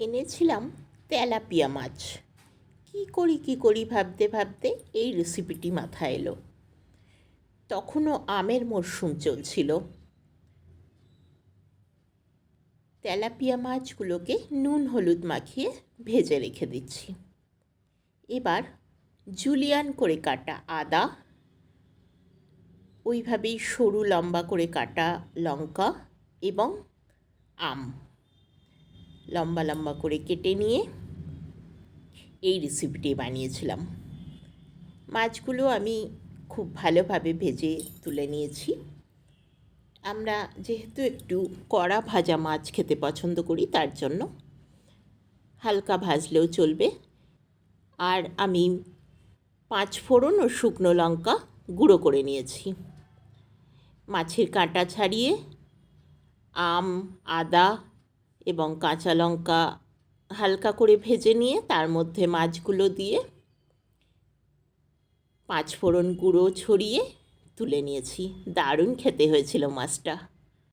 এনেছিলাম তেলাপিয়া মাছ। কী করি কী করি ভাবতে ভাবতে এই রেসিপিটি মাথায় এলো। তখনও আমের মরশুম চলছিল। তেলাপিয়া মাছগুলোকে নুন, হলুদ মাখিয়ে ভেজে রেখে দিচ্ছি। এবার জুলিয়ান করে কাটা আদা, ওইভাবেই সরু লম্বা করে কাটা লঙ্কা এবং আম। লম্বা লম্বা করে কেটে নিয়ে এই রেসিপিটি বানিয়েছিলাম। মাছগুলো আমি খুব ভালোভাবে ভেজে তুলে নিয়েছি। আমরা যেহেতু একটু কড়া ভাজা মাছ খেতে পছন্দ করি, তার জন্য হালকা ভাজলেও চলবে। আর আমি পাঁচ ফোড়ন ও শুকনো লঙ্কা গুঁড়ো করে নিয়েছি। মাছের কাঁটা ছাড়িয়ে আম, আদা এবং কাঁচা লঙ্কা হালকা করে ভেজে নিয়ে তার মধ্যে মাছগুলো দিয়ে পাঁচফোড়ন গুঁড়ো ছড়িয়ে তুলে নিয়েছি। দারুণ খেতে হয়েছিল মাছটা।